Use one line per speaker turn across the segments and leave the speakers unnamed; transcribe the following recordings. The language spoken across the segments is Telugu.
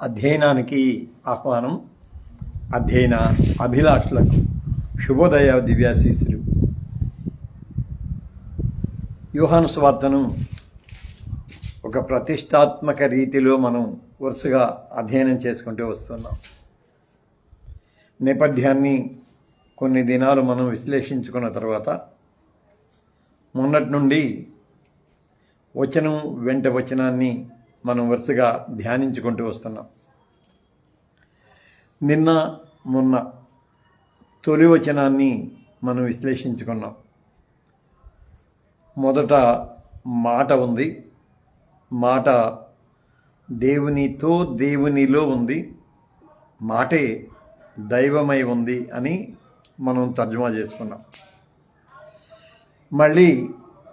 అధ్యయనానికి ఆహ్వానం అధ్యయన అభిలాషులకు శుభోదయ దివ్యాశీసులు యూహాను స్వార్థను ఒక ప్రతిష్టాత్మక రీతిలో మనం వరుసగా అధ్యయనం చేసుకుంటూ వస్తున్నాం. నేపథ్యాన్ని కొన్ని దినాలు మనం విశ్లేషించుకున్న తర్వాత మొన్నటి నుండి వచనం వెంట వచనాన్ని మనం వరుసగా ధ్యానించుకుంటూ వస్తున్నాం. నిన్న మొన్న తొలి వచనాన్ని మనం విశ్లేషించుకున్నాం. మొదట మాట ఉంది. మాట దేవునితో దేవునిలో ఉంది. మాటే దైవమై ఉంది అని మనం తర్జుమా చేసుకున్నాం. మళ్ళీ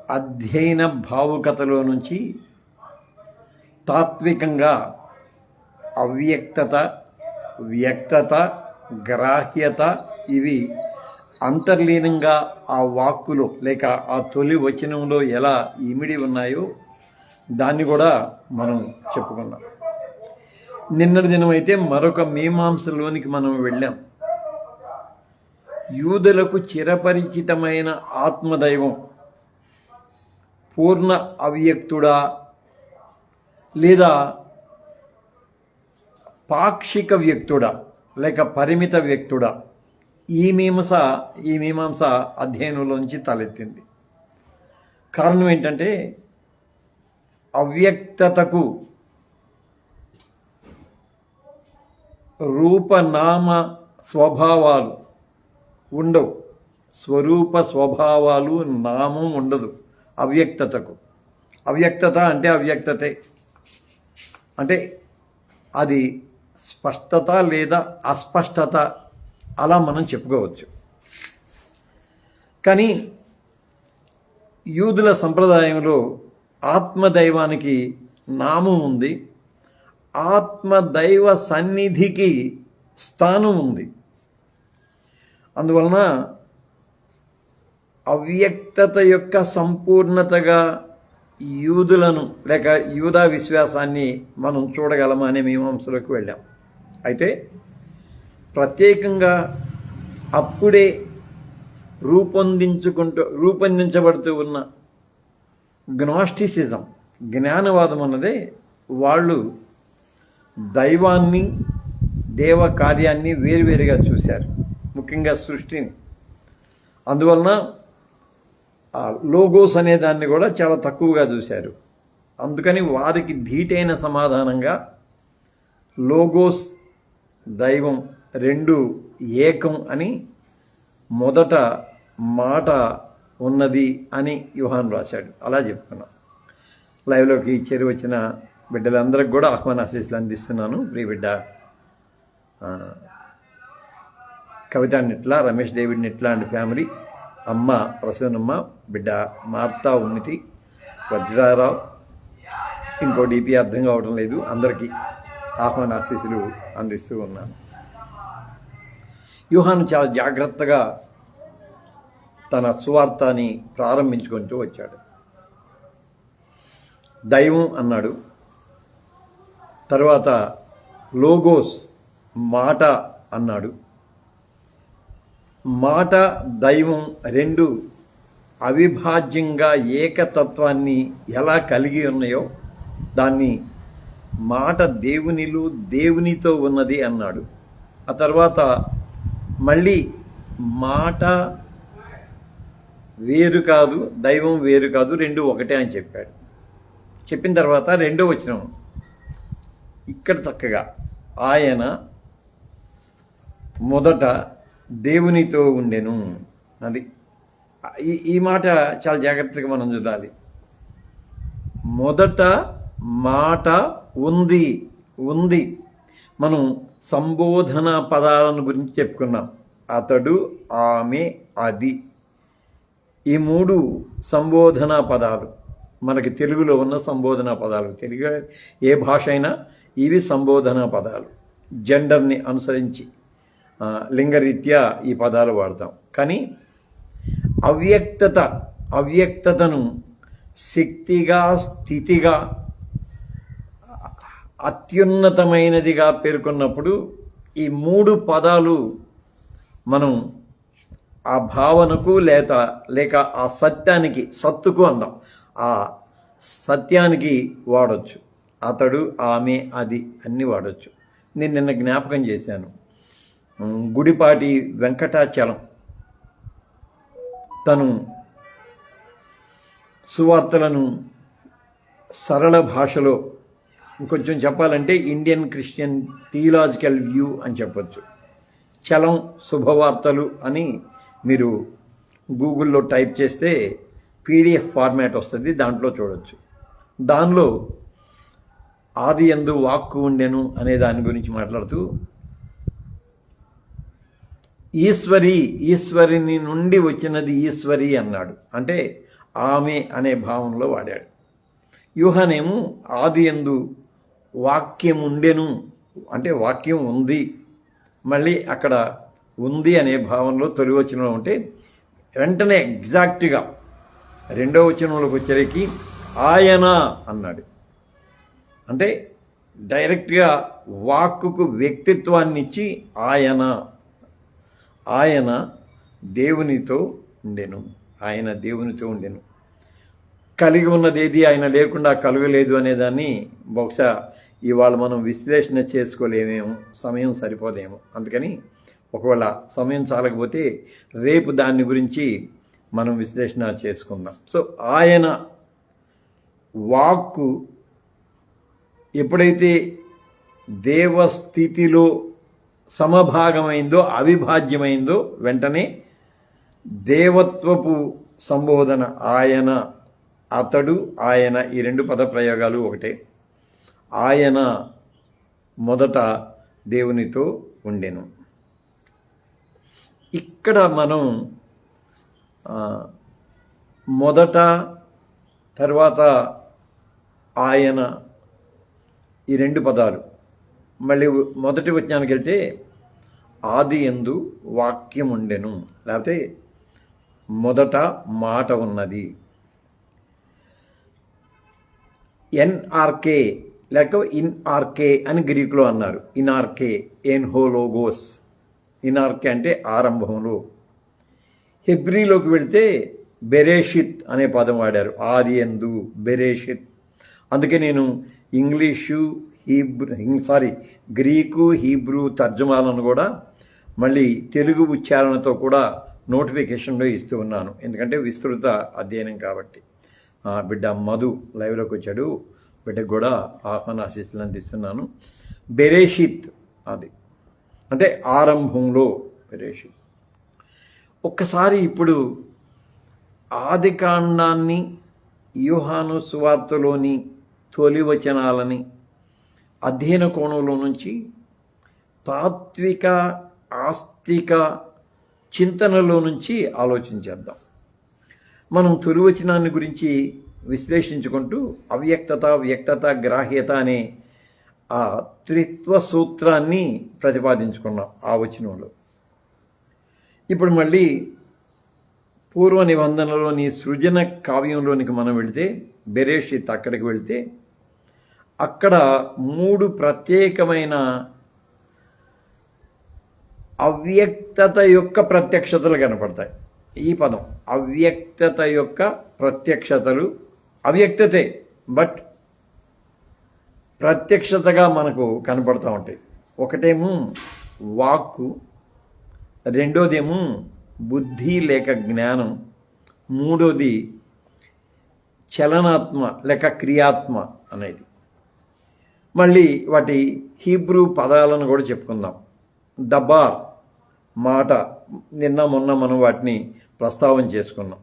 అధ్యయన భావుకతలో నుంచి తాత్వికంగా అవ్యక్తత వ్యక్తత గ్రాహ్యత ఇవి అంతర్లీనంగా ఆ వాక్కులో లేక ఆ తొలి వచనంలో ఎలా ఇమిడి ఉన్నాయో దాన్ని కూడా మనం చెప్పుకున్నాం. నిన్నటి దినం అయితే మరొక మీమాంసలోనికి మనం వెళ్ళాం. యూదులకు చిరపరిచితమైన ఆత్మదైవం పూర్ణ అవ్యక్తుడా లేదా పాక్షిక వ్యక్తుడా లేక పరిమిత వ్యక్తుడా ఈ మీమాంస ఈ మీమాంస అధ్యయనంలోంచి తలెత్తింది. కారణం ఏంటంటే అవ్యక్తతకు రూపనామ స్వభావాలు ఉండవు. స్వరూప స్వభావాలు నామం ఉండదు అవ్యక్తతకు. అవ్యక్తత అంటే అవ్యక్తతే. అంటే అది స్పష్టత లేదా అస్పష్టత అలా మనం చెప్పుకోవచ్చు. కానీ యూదుల సంప్రదాయంలో ఆత్మదైవానికి నామం ఉంది. ఆత్మదైవ సన్నిధికి స్థానం ఉంది. అందువలన అవ్యక్తత యొక్క సంపూర్ణతగా యూదులను లేక యూదా విశ్వాసాన్ని మనం చూడగలమా అనే మీమాంసలోకి వెళ్ళాం. అయితే ప్రత్యేకంగా అప్పుడే రూపొందించుకుంటూ రూపొందించబడుతూ ఉన్న గ్నాస్టిసిజం జ్ఞానవాదం అన్నదే వాళ్ళు దైవాన్ని దేవ కార్యాన్ని వేరువేరుగా చూశారు ముఖ్యంగా సృష్టిని. అందువలన లోగోస్ అనే దాన్ని కూడా చాలా తక్కువగా చూశారు. అందుకని వారికి ధీటైన సమాధానంగా లోగోస్ దైవం రెండు ఏకం అని మొదట మాట ఉన్నది అని యుహాన్ రాశాడు. అలా చెప్పుకున్నాం. లైవ్లోకి చేరి వచ్చిన బిడ్డలందరికి కూడా ఆహ్వాన ఆశీస్సులు అందిస్తున్నాను. ప్రియ బిడ్డ Kavitha Nitla Ramesh David Nitla and family అమ్మ ప్రసన్నమ్మ బిడ్డ మార్తా ఉమ్మితి వజ్రారావు. ఇంకో డిపి అర్థం కావడం లేదు. అందరికీ ఆహ్వానాశీసులు అందిస్తూ ఉన్నాను. యూహాను చాలా జాగ్రత్తగా తన సువార్తని ప్రారంభించుకుంటూ వచ్చాడు. దైవం అన్నాడు. తర్వాత లోగోస్ మాట అన్నాడు. మాట దైవం రెండు అవిభాజ్యంగా ఏకతత్వాన్ని ఎలా కలిగి ఉన్నాయో దాన్ని మాట దేవునిలో దేవునితో ఉన్నది అన్నాడు. ఆ తర్వాత మళ్ళీ మాట వేరు కాదు దైవం వేరు కాదు రెండు ఒకటే అని చెప్పాడు. చెప్పిన తర్వాత రెండో వచ్చిన ఇక్కడ చక్కగా ఆయన మొదట దేవునితో ఉండెను అది. ఈ ఈ మాట చాలా జాగ్రత్తగా మనం చూడాలి. మొదట మాట ఉంది ఉంది. మనం సంబోధన పదాలను గురించి చెప్పుకున్నాం. అతడు ఆమె అది. ఈ మూడు సంబోధన పదాలు మనకి తెలుగులో ఉన్న సంబోధన పదాలు. తెలుగు ఏ భాష అయినా ఇవి సంబోధన పదాలు. జెండర్ని అనుసరించి లింగరీత్యా ఈ పదాలు వాడతాం. కానీ అవ్యక్తత అవ్యక్తతను శక్తిగా స్థితిగా అత్యున్నతమైనదిగా పేర్కొన్నప్పుడు ఈ మూడు పదాలు మనం ఆ భావనకు లేత లేక ఆ సత్యానికి సత్తుకు అందాం. ఆ సత్యానికి వాడొచ్చు. అతడు ఆమె అది అన్ని వాడచ్చు. నేను నిన్న జ్ఞాపకం చేశాను. గుడిపాటి వెంకటాచలం. తను సువార్తలను సరళ భాషలో ఇంకొంచెం చెప్పాలంటే ఇండియన్ క్రిస్టియన్ థియలాజికల్ వ్యూ అని చెప్పచ్చు. చలం శుభవార్తలు అని మీరు గూగుల్లో టైప్ చేస్తే పీడిఎఫ్ ఫార్మాట్ వస్తుంది దాంట్లో చూడొచ్చు. దానిలో ఆది ఎందు వాక్కు ఉండెను అనే దాని గురించి మాట్లాడుతూ ఈశ్వరి ఈశ్వరిని నుండి వచ్చినది ఈశ్వరి అన్నాడు. అంటే ఆమె అనే భావంలో వాడాడు. యూహనేమో ఆది ఎందు వాక్యం ఉండెను అంటే వాక్యం ఉంది మళ్ళీ అక్కడ ఉంది అనే భావనలో తొలి వచనంలో ఉంటే వెంటనే ఎగ్జాక్ట్గా రెండో వచనంలోకి వచ్చేకి ఆయన అన్నాడు. అంటే డైరెక్ట్గా వాక్కుకు వ్యక్తిత్వాన్ని ఇచ్చి ఆయన ఆయన దేవునితో ఉండెను. ఆయన దేవునితో ఉండెను. కలిగి ఉన్నదేది ఆయన లేకుండా కలగలేదు అనేదాన్ని బహుశా ఇవాళ మనం విశ్లేషణ చేసుకోలేమేమో సమయం సరిపోదేమో. అందుకని ఒకవేళ సమయం చాలకపోతే రేపు దాని గురించి మనం విశ్లేషణ చేసుకుందాం. సో ఆయన వాక్కు ఎప్పుడైతే దేవస్థితిలో సమభాగమైందో అవిభాజ్యమైందో వెంటనే దేవత్వపు సంబోధన ఆయన అతడు ఆయన ఈ రెండు పద ప్రయోగాలు ఒకటే. ఆయన మొదట దేవునితో ఉండెను. ఇక్కడ మనం మొదట తర్వాత ఆయన ఈ రెండు పదాలు మళ్ళీ మొదటి వచనానికి వెళ్తే ఆది ఎందు వాక్యం ఉండెను లేకపోతే మొదట మాట ఉన్నది. ఎన్ఆర్కే లేక ఇన్ఆర్కే అని గ్రీకులో అన్నారు. ఇన్ఆర్కే ఎన్ హోలోగోస్ ఇన్ఆర్కే అంటే ఆరంభంలో హెబ్రీలోకి వెళితే బెరేషిత్ అనే పదం వాడారు. ఆది ఎందు బెరేషిత్. అందుకే నేను English Hebrew sorry Greek Hebrew తర్జమాలను కూడా మళ్ళీ తెలుగు ఉచ్చారణతో కూడా నోటిఫికేషన్లో ఇస్తూ ఉన్నాను. ఎందుకంటే విస్తృత అధ్యయనం కాబట్టి. ఆ, బిడ్డ మధు లైవ్లోకి వచ్చాడు. బిడ్డకు కూడా ఆహ్వాన ఆశీస్సులు అందిస్తున్నాను. బెరేషిత్ అది. అంటే ఆరంభంలో బెరేషిత్. ఒక్కసారి ఇప్పుడు ఆది కాండాన్ని యూహాను సువార్తలోని తొలి వచనాలని అధ్యయన కోణంలో నుంచి తాత్విక ఆస్తిక చింతనలో నుంచి ఆలోచించేద్దాం మనం తురువచనాన్ని గురించి విశ్లేషించుకుంటూ అవ్యక్తత వ్యక్తత గ్రాహ్యత అనే ఆ త్రిత్వ సూత్రాన్ని ప్రతిపాదించుకున్నాం ఆ వచనంలో. ఇప్పుడు మళ్ళీ పూర్వ నిబంధనలోని సృజన కావ్యంలోనికి మనం వెళితే బెరేషిత్ అక్కడికి వెళితే అక్కడ మూడు ప్రత్యేకమైన అవ్యక్తత యొక్క ప్రత్యక్షతలు కనపడతాయి. ఈ పదం అవ్యక్తత యొక్క ప్రత్యక్షతలు. అవ్యక్తతే బట్ ప్రత్యక్షతగా మనకు కనపడుతూ ఉంటాయి. ఒకటేమో వాక్కు రెండోదేమో బుద్ధి లేక జ్ఞానం మూడోది చలనాత్మ లేక క్రియాత్మ అనేది. మళ్ళీ వాటి హీబ్రూ పదాలను కూడా చెప్పుకుందాం. దబార్ మాట. నిన్న మొన్న మనం వాటిని ప్రస్తావన చేసుకున్నాం.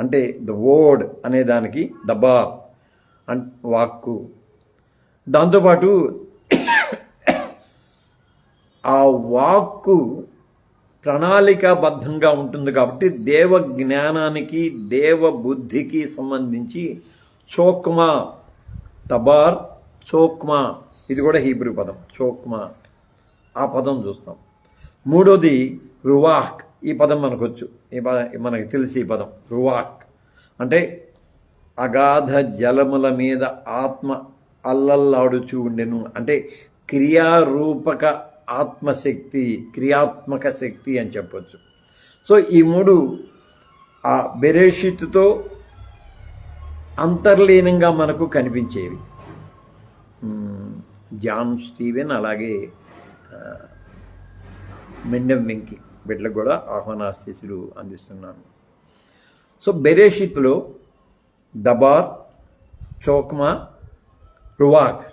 అంటే ద వర్డ్ అనే దానికి దబార్ అన్ వాక్కు. దాంతోపాటు ఆ వాక్కు ప్రణాళికాబద్ధంగా ఉంటుంది కాబట్టి దేవ జ్ఞానానికి దేవ బుద్ధికి సంబంధించి చోక్మా తబార్ చోక్మా. ఇది కూడా హీబ్రూ పదం. చోక్మా. ఆ పదం చూస్తాం. మూడోది రువాక్ ఈ పదం మనకొచ్చు. ఈ పదం మనకి తెలిసి ఈ పదం. రువాక్ అంటే అగాధ జలముల మీద ఆత్మ అల్లల్లాడుచూ ఉండెను. అంటే క్రియారూపక ఆత్మశక్తి క్రియాత్మక శక్తి అని చెప్పొచ్చు. సో ఈ మూడు ఆ బెరేషిత్తుతో అంతర్లీనంగా మనకు కనిపించేవి. జాన్ స్టీవెన్ అలాగే ఆ, మెండెం వెంకి బిడ్డలకు కూడా ఆహ్వానాశీసులు అందిస్తున్నాను. సో బెరేషిత్లో దబార్ చోక్మా రువాక్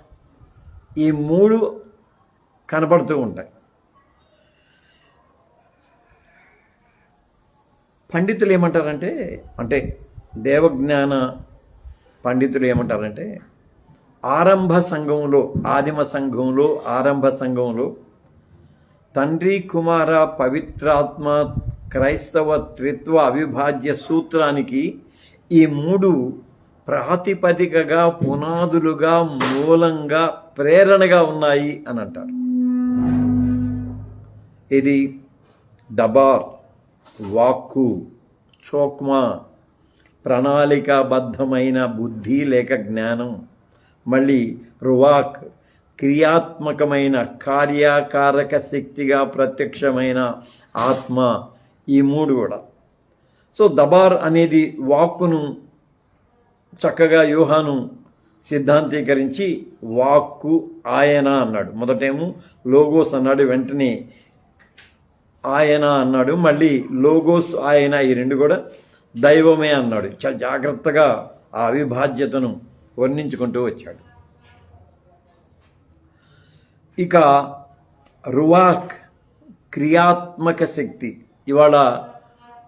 ఈ మూడు కనపడుతూ ఉంటాయి. పండితులు ఏమంటారంటే అంటే దేవజ్ఞాన పండితులు ఏమంటారంటే ఆరంభ సంఘంలో ఆదిమ సంఘంలో ఆరంభ సంఘంలో తండ్రి కుమార పవిత్రాత్మ క్రైస్తవ త్రిత్వ అవిభాజ్య సూత్రానికి ఈ మూడు ప్రాతిపదికగా పునాదులుగా మూలంగా ప్రేరణగా ఉన్నాయి అని అంటారు. ఇది దబార్ వాక్కు చోక్మా ప్రణాళికాబద్ధమైన బుద్ధి లేక జ్ఞానం. మళ్ళీ రువాక్ క్రియాత్మకమైన కార్యకారక శక్తిగా ప్రత్యక్షమైన ఆత్మ ఈ మూడు కూడా. సో దబార్ అనేది వాక్కును చక్కగా యూహాను సిద్ధాంతీకరించి వాక్కు ఆయన అన్నాడు. మొదటేమో లోగోస్ అన్నాడు వెంటనే ఆయన అన్నాడు మళ్ళీ లోగోస్ ఆయన ఈ రెండు కూడా దైవమే అన్నాడు. చాలా జాగ్రత్తగా ఆ అవిభాజ్యతను వర్ణించుకుంటూ వచ్చాడు. ఇక రువాక్ క్రియాత్మక శక్తి. ఇవాళ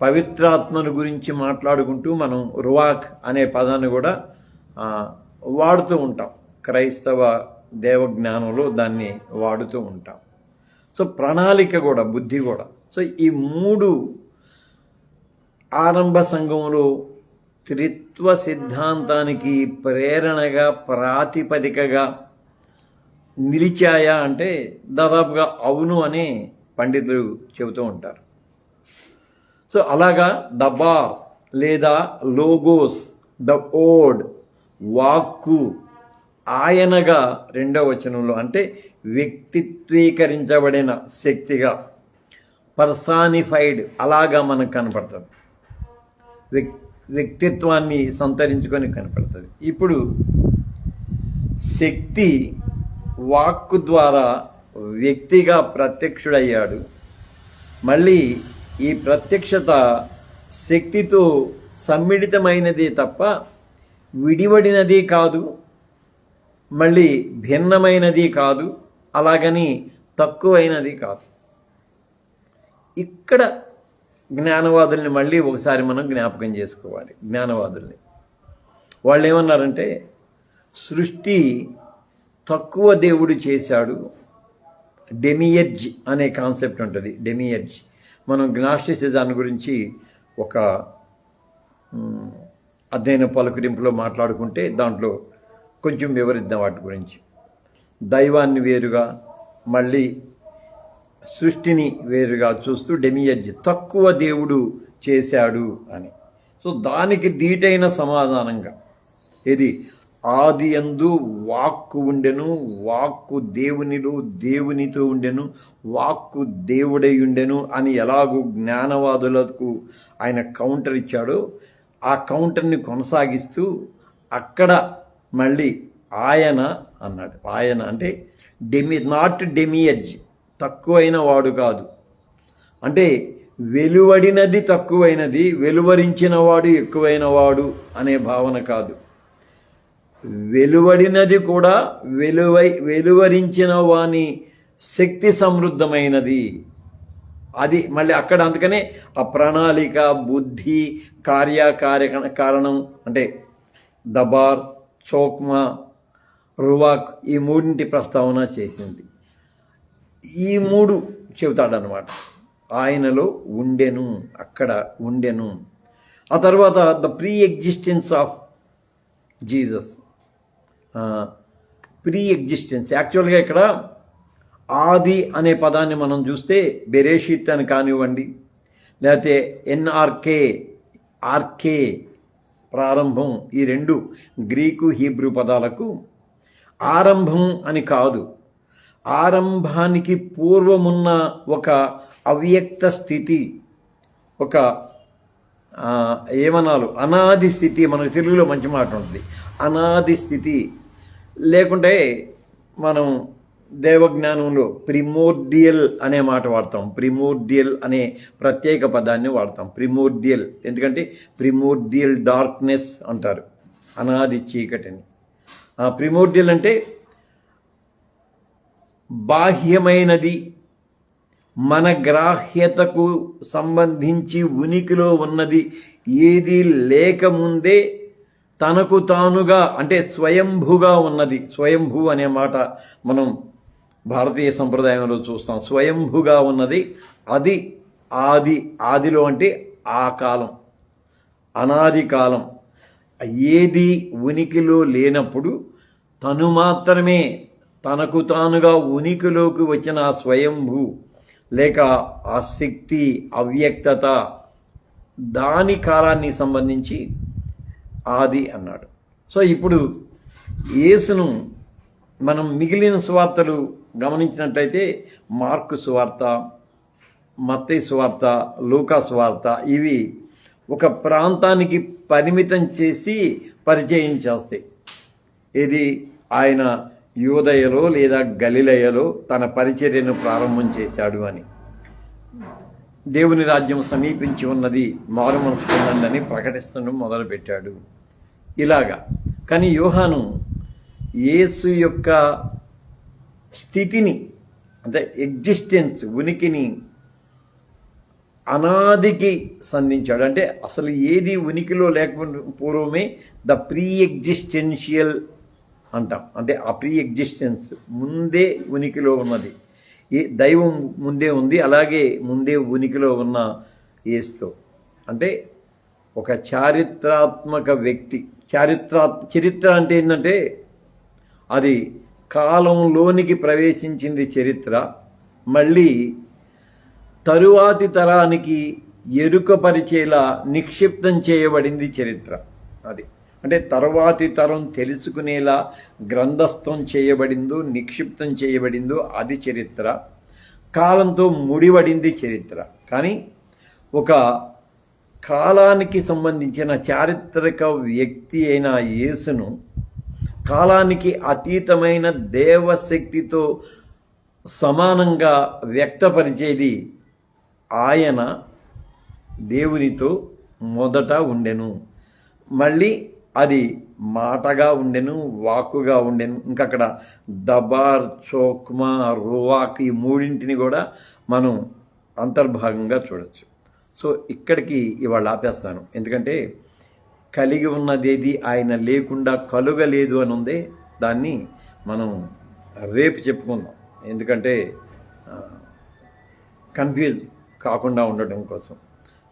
పవిత్రాత్మను గురించి మాట్లాడుకుంటూ మనం రువాక్ అనే పదాన్ని కూడా వాడుతూ ఉంటాం. క్రైస్తవ దేవజ్ఞానంలో దాన్ని వాడుతూ ఉంటాం. సో ప్రణాళిక కూడా బుద్ధి కూడా. సో ఈ మూడు ఆరంభ సంఘంలో త్రిత్వ సిద్ధాంతానికి ప్రేరణగా ప్రాతిపదికగా నిలిచాయా అంటే దాదాపుగా అవును అని పండితులు చెబుతూ ఉంటారు. సో అలాగా దబా లేదా లోగోస్ ద ఓడ్ వాక్కు ఆయనగా రెండవ వచనంలో అంటే వ్యక్తిత్వీకరించబడిన శక్తిగా పర్సానిఫైడ్ అలాగా మనకు కనపడుతుంది వ్యక్ వ్యక్తిత్వాన్ని సంతరించుకొని కనపడుతుంది. ఇప్పుడు శక్తి వాక్కు ద్వారా వ్యక్తిగా ప్రత్యక్షుడయ్యాడు. మళ్ళీ ఈ ప్రత్యక్షత శక్తితో సమ్మిళితమైనది తప్ప విడివడినది కాదు మళ్ళీ భిన్నమైనది కాదు అలాగని తక్కువైనది కాదు. ఇక్కడ జ్ఞానవాదుల్ని మళ్ళీ ఒకసారి మనం జ్ఞాపకం చేసుకోవాలి. జ్ఞానవాదుల్ని. వాళ్ళు ఏమన్నారంటే సృష్టి తక్కువ దేవుడు చేశాడు. డెమియర్జ్ అనే కాన్సెప్ట్ ఉంటుంది. డెమియర్జ్ మనం గ్నాస్టిసిజాన్ని గురించి ఒక అధ్యయన పలుకరింపులో మాట్లాడుకుంటే దాంట్లో కొంచెం వివరిద్దాం వాటి గురించి. దైవాన్ని వేరుగా మళ్ళీ సృష్టిని వేరుగా చూస్తూ డెమియడ్జ్ తక్కువ దేవుడు చేశాడు అని. సో దానికి దీటైన సమాధానంగా ఇది ఆది ఎందు వాక్కు ఉండెను వాక్కు దేవునిలో దేవునితో ఉండెను వాక్కు దేవుడై ఉండెను అని ఎలాగూ జ్ఞానవాదులకు ఆయన కౌంటర్ ఇచ్చాడో. ఆ కౌంటర్ని కొనసాగిస్తూ అక్కడ మళ్ళీ ఆయన అన్నాడు. ఆయన అంటే డెమి నాట్ డెమియజ్ తక్కువైన వాడు కాదు. అంటే వెలువడినది తక్కువైనది వెలువరించిన వాడు ఎక్కువైన వాడు అనే భావన కాదు. వెలువడినది కూడా వెలువై వెలువరించిన వాని శక్తి సమృద్ధమైనది. అది మళ్ళీ అక్కడ అందుకనే ఆ ప్రణాళిక బుద్ధి కార్యకార్య కారణం అంటే దబార్ చోక్మా రువాక్ ఈ మూడింటి ప్రస్తావన చేసింది. ఈ మూడు చెబుతాడనమాట ఆయనలో ఉండెను అక్కడ ఉండెను. ఆ తర్వాత the pre-existence of Jesus. Pre-existence యాక్చువల్గా ఇక్కడ ఆది అనే పదాన్ని మనం చూస్తే బెరేషిత్ అని కానివ్వండి లేకపోతే ఎన్ఆర్కే ఆర్కే ప్రారంభం ఈ రెండు గ్రీకు హీబ్రూ పదాలకు ఆరంభం అని కాదు. ఆరంభానికి పూర్వమున్న ఒక అవ్యక్త స్థితి ఒక ఏమనాలు? అనాది స్థితి మనకు తెలుగులో మంచి మాట ఉంటుంది. అనాది స్థితి. లేకుంటే మనం దేవజ్ఞానంలో ప్రిమోర్డియల్ అనే మాట వాడతాం. ప్రిమోర్డియల్ అనే ప్రత్యేక పదాన్ని వాడతాం. ప్రిమోర్డియల్ ఎందుకంటే ప్రిమోర్డియల్ డార్క్నెస్ అంటారు. అనాది చీకటిని. ప్రిమోర్డియల్ అంటే బాహ్యమైనది. మన గ్రాహ్యతకు సంబంధించి ఉనికిలో ఉన్నది. ఏది లేకముందే తనకు తానుగా అంటే స్వయంభుగా ఉన్నది. స్వయంభూ అనే మాట మనం భారతీయ సంప్రదాయంలో చూస్తాం. స్వయంభుగా ఉన్నది. అది ఆది ఆదిలో అంటే ఆ కాలం అనాది కాలం. ఏది ఉనికిలో లేనప్పుడు తను మాత్రమే తనకు తానుగా ఉనికిలోకి వచ్చిన ఆ స్వయంభూ లేక ఆ శక్తి అవ్యక్తత దాని కాలాన్ని సంబంధించి ఆది అన్నాడు. సో ఇప్పుడు యేసును మనం మిగిలిన సువార్తలు గమనించినట్లయితే మార్కు సువార్త మత్తయి సువార్త లూకా సువార్త ఇవి ఒక ప్రాంతానికి పరిమితం చేసి పరిచయం చేస్తాయి. ఇది ఆయన యూదయలో లేదా గలిలయలో తన పరిచర్యను ప్రారంభం చేశాడు అని. దేవుని రాజ్యం సమీపించి ఉన్నది మారు మనసు మొదలుపెట్టాడు. ఇలాగా. కానీ యోహాను యేసు యొక్క స్థితిని అంటే ఎగ్జిస్టెన్స్ ఉనికిని అనాదికి సంధించాడు. అంటే అసలు ఏది ఉనికిలో లేకుండా పూర్వమే ద ప్రీ ఎగ్జిస్టెన్షియల్ అంటాం. అంటే ఆ ఎగ్జిస్టెన్స్ ముందే ఉనికిలో ఉన్నది. ఏ దైవం ముందే ఉంది అలాగే ముందే ఉనికిలో ఉన్న ఏస్తో అంటే ఒక చారిత్రాత్మక వ్యక్తి. చారిత్రా చరిత్ర అంటే ఏంటంటే అది కాలంలోనికి ప్రవేశించింది చరిత్ర మళ్ళీ తరువాతి తరానికి ఎరుకపరిచేలా నిక్షిప్తం చేయబడింది చరిత్ర. అది అంటే తరువాతి తరం తెలుసుకునేలా గ్రంథస్థం చేయబడిందో నిక్షిప్తం చేయబడిందో అది చరిత్ర. కాలంతో ముడివడింది చరిత్ర. కానీ ఒక కాలానికి సంబంధించిన చారిత్రక వ్యక్తి అయిన యేసును కాలానికి అతీతమైన దేవశక్తితో సమానంగా వ్యక్తపరిచేది ఆయన దేవునితో మొదట ఉండెను. మళ్ళీ అది మాటగా ఉండెను వాక్కుగా ఉండెను. ఇంకా అక్కడ దబార్ చోక్మా రువాక్ ఈ మూడింటిని కూడా మనం అంతర్భాగంగా చూడొచ్చు. సో ఇక్కడికి ఇవాళ ఆపేస్తాను. ఎందుకంటే కలిగి ఉన్నదేది ఆయన లేకుండా కలుగలేదు అని ఉందే దాన్ని మనం రేపు చెప్పుకుందాం. ఎందుకంటే కన్ఫ్యూజ్ కాకుండా ఉండటం కోసం.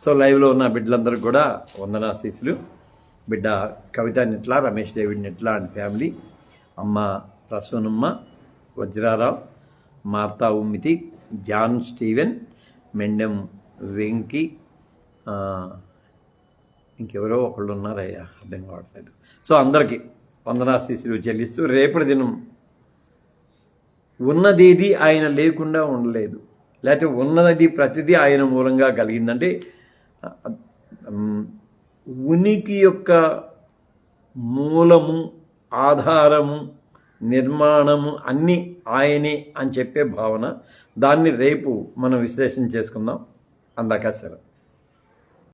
సో లైవ్లో ఉన్న బిడ్డలందరికీ కూడా వందనాశీసులు బిడ్డ Kavitha Nitla Ramesh David Nitla and family. అమ్మ Prasoonamma Vajrarao Martha Ummiti John Steven Mendem Venki ఇంకెవరో ఒకళ్ళు ఉన్నారయ్యా అర్థం కావట్లేదు. సో అందరికీ వందనాశీసులు చెల్లిస్తూ రేపటి దినం ఉన్నదేది ఆయన లేకుండా ఉండలేదు. లేకపోతే ఉన్నది ప్రతిదీ ఆయన మూలంగా కలిగిందంటే ఉనికి యొక్క మూలము ఆధారము నిర్మాణము అన్నీ ఆయనే అని చెప్పే భావన దాన్ని రేపు మనం విశ్లేషణ చేసుకుందాం. అందాక సెలవు.